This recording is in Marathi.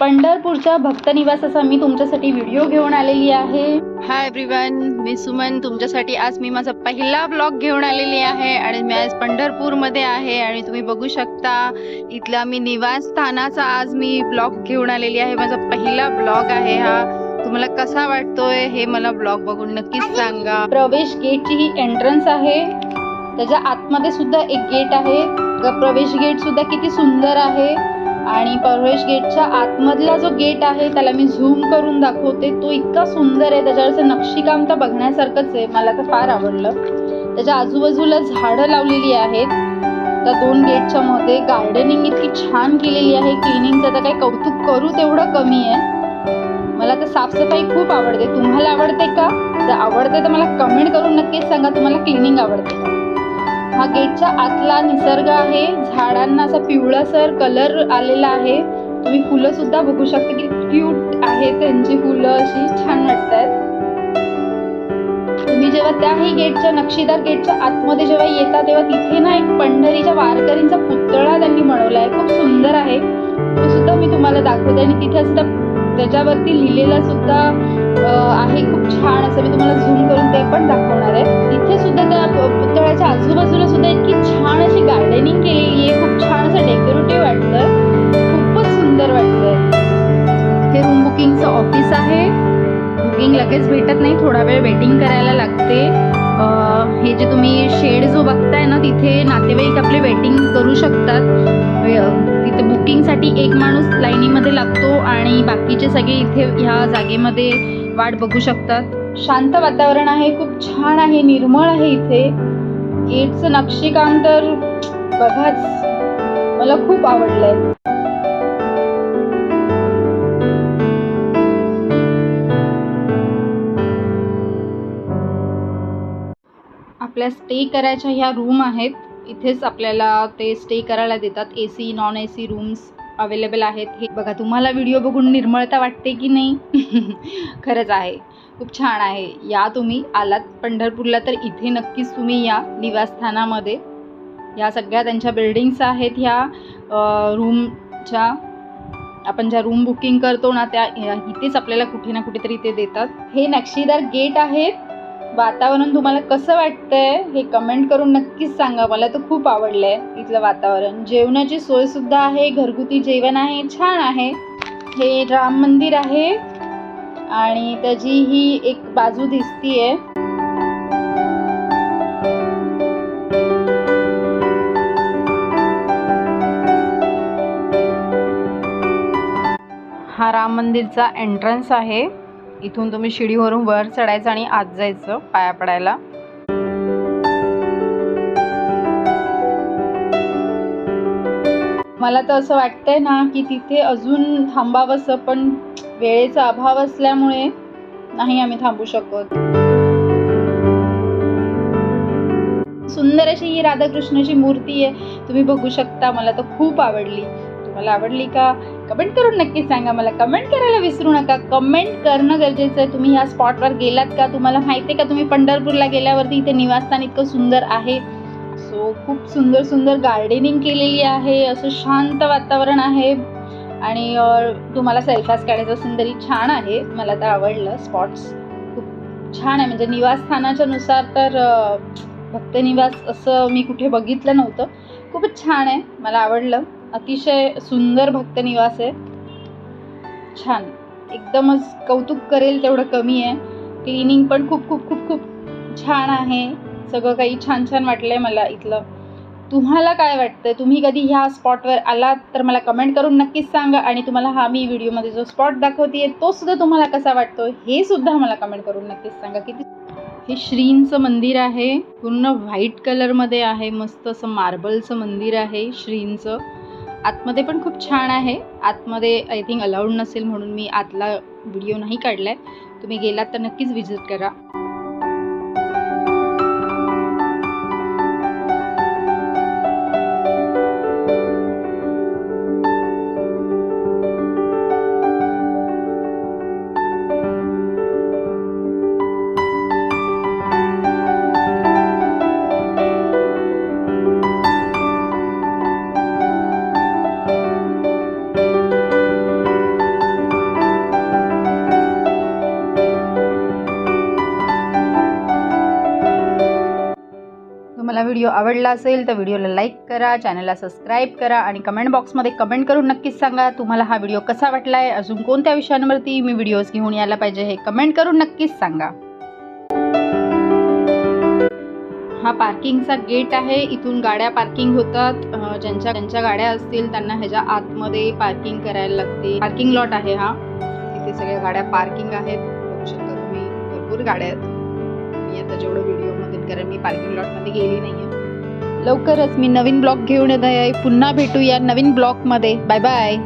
पंढरपूरच्या भक्त निवासाचा मी तुमच्यासाठी व्हिडिओ घेऊन आलेली आहे. हाय एव्हरीवन मी सुमन. तुमच्यासाठी आज मी माझा पहिला ब्लॉग घेऊन आलेली आहे आणि मी आज पंढरपूरमध्ये आहे आणि तुम्ही बघू शकता इथला मी निवासस्थानाचा आज मी ब्लॉग घेऊन आलेली आहे. माझा पहिला ब्लॉग आहे हा. तुम्हाला कसा वाटतोय हे मला ब्लॉग बघून नक्कीच सांगा. प्रवेश गेटची ही एंट्रन्स आहे. त्याच्या आतमध्ये सुद्धा एक गेट आहे. प्रवेश गेट सुद्धा किती सुंदर आहे. आणि प्रवेश गेटच्या आतमधला जो गेट आहे त्याला मी झूम करून दाखवते. तो इतका सुंदर आहे. त्याच्यावरचं नक्षीकाम तर बघण्यासारखंच आहे. मला तर फार आवडलं. त्याच्या आजूबाजूला झाडं लावलेली आहेत. त्या दोन गेटच्या मध्ये गार्डनिंग इतकी छान केलेली आहे. क्लिनिंगचं तर काही कौतुक करू तेवढं कमी आहे. मला तर साफसफाई खूप आवडते. तुम्हाला आवडते का? जर आवडते तर मला कमेंट करून नक्कीच सांगा. तुम्हाला क्लिनिंग आवडते का? हा गेटच्या आतला निसर्ग आहे. झाडांना असा पिवळासर कलर आलेला आहे. तुम्ही फुलं सुद्धा बघू शकता. की क्यूट आहे त्यांची फुलं. अशी छान वाटतात. तुम्ही जेव्हा त्याही गेटच्या नक्षीदार गेटच्या आतमध्ये जेव्हा येता तेव्हा तिथे ना एक पंढरीच्या वारकरींचा पुतळा त्यांनी बनवला आहे खूप सुंदर आहे. तो सुद्धा मी तुम्हाला दाखवते. आणि तिथे सुद्धा त्याच्यावरती लिहिलेला सुद्धा आहे. खूप छान असं मी तुम्हाला झूम करून ते पण दाखवणार आहे. तिथे सुद्धा त्या पुतळ्याच्या आजूबाजूला सुद्धा इतकी छान अशी गार्डनिंग केलेली आहे. खूप छान असं डेकोरेटिव्ह वाटतं खूपच सुंदर वाटतंय. हे रूम बुकिंगचं ऑफिस आहे. बुकिंग लगेच भेटत नाही. थोडा वेळ वेटिंग करायला लागते. हे जे तुम्ही शेड जो बघताय ना तिथे नातेवाईक आपले वेटिंग करू शकतात. वे- बुकिंगसाठी एक माणूस लाईनीमध्ये लागतो आणि बाकीचे सगळे इथे ह्या जागेमध्ये वाट बघू शकतात. शांत वातावरण आहे खूप छान आहे निर्मळ आहे इथे. गेटचं नक्षीकाम तर बघाच मला खूप आवडलंय. आपल्या स्टे करायच्या ह्या रूम आहेत. इथेच आपल्याला ते स्टे करायला देतात. A C non A C rooms available आहेत. हे बघा तुम्हाला व्हिडिओ बघून निर्मळता वाटते की नाही? खरंच आहे. खूप छान आहे. या तुम्ही आलात पंढरपूरला तर इथे नक्कीच तुम्ही या निवासस्थानामध्ये. या सगळ्या त्यांच्या बिल्डिंग्स आहेत. ह्या रूमच्या आपण ज्या रूम बुकिंग करतो ना त्या इथेच आपल्याला कुठे ना कुठेतरी ते देतात. हे नक्षीदार गेट आहेत. वातावरण तुम्हाला कसं वाटतंय हे कमेंट करून नक्कीच सांगा. मला तर खूप आवडलंय इथलं वातावरण. जेवणाची सोय सुद्धा आहे घरगुती जेवण आहे छान आहे. हे राम मंदिर आहे आणि त्याची ही एक बाजू दिसतीये. हा राम मंदिरचा एंट्रन्स आहे. इथून तुम्ही शिडीवरून वर चढायचं आणि आत जायचं पाया पडायला. मला तर असं वाटतंय ना की तिथे अजून थांबावंसं पण वेळेचा अभाव असल्यामुळे नाही आम्ही थांबू शकत. सुंदर अशी ही राधाकृष्णाची मूर्ती आहे तुम्ही बघू शकता मला तर खूप आवडली. तुम्हाला आवडली का? कमेंट करून नक्की सांगा. मला कमेंट करायला विसरू नका. कमेंट करणं गरजेचं आहे. तुम्ही ह्या स्पॉटवर गेलात का? तुम्हाला माहिती आहे का? तुम्ही पंढरपूरला गेल्यावरती इथे निवासस्थान इतकं सुंदर आहे. सो खूप सुंदर सुंदर गार्डनिंग केलेली आहे. असं शांत वातावरण आहे. आणि तुम्हाला सेल्फास काढायचं असेल तरी छान आहे. मला तर आवडलं स्पॉट्स खूप छान आहे. म्हणजे निवासस्थानाच्या नुसार तर भक्तनिवास असं मी कुठे बघितलं नव्हतं. खूपच छान आहे. मला आवडलं. अतिशय सुंदर भक्तनिवास आहे. छान. एकदमच कौतुक करेल तेवढं कमी आहे. क्लिनिंग पण खूप खूप खूप खूप छान आहे. सगळं काही छान छान वाटलंय मला इथलं. तुम्हाला काय वाटतं तुम्ही कधी ह्या स्पॉटवर आलात तर मला कमेंट करून नक्कीच सांगा आणि तुम्हाला हा मी व्हिडिओमध्ये जो स्पॉट दाखवते तो सुद्धा तुम्हाला कसा वाटतो हे सुद्धा मला कमेंट करून नक्कीच सांगा. किती हे श्रींचं मंदिर आहे. पूर्ण व्हाईट कलरमध्ये आहे. मस्त असं मार्बलचं मंदिर आहे श्रींचं. आतमध्ये पण खूप छान आहे. आतमध्ये आय थिंक अलाउड नसेल म्हणून मी आतला व्हिडिओ नाही काढला आहे तुम्ही गेलात तर नक्कीच विजिट करा. व्हिडिओ आवडला असेल तर व्हिडिओला लाईक करा चॅनलला सबस्क्राईब करा आणि कमेंट बॉक्समध्ये कमेंट करून नक्कीच सांगा तुम्हाला हा व्हिडिओ कसा वाटला आहे अजून कोणत्या विषयांवरती मी व्हिडिओज घेऊन यायला पाहिजे हे कमेंट करून नक्कीच सांगा. हा पार्किंगचा गेट आहे इथून गाड्या पार्किंग होतात ज्यांच्या ज्यांच्या गाड्या असतील त्यांना ह्याच्या आतमध्ये पार्किंग करायला लागते. पार्किंग लॉट आहे हा. इथे सगळ्या गाड्या पार्किंग आहेत. बघू शकता तुम्ही भरपूर गाड्या आहेत. नाही आता जेवढं व्हिडिओमध्ये कारण मी पार्किंग लॉटमध्ये गेली नाही आहे लवकरच मी नवीन ब्लॉग घेऊन येत. आहे पुन्हा भेटू या नवीन ब्लॉगमध्ये बाय बाय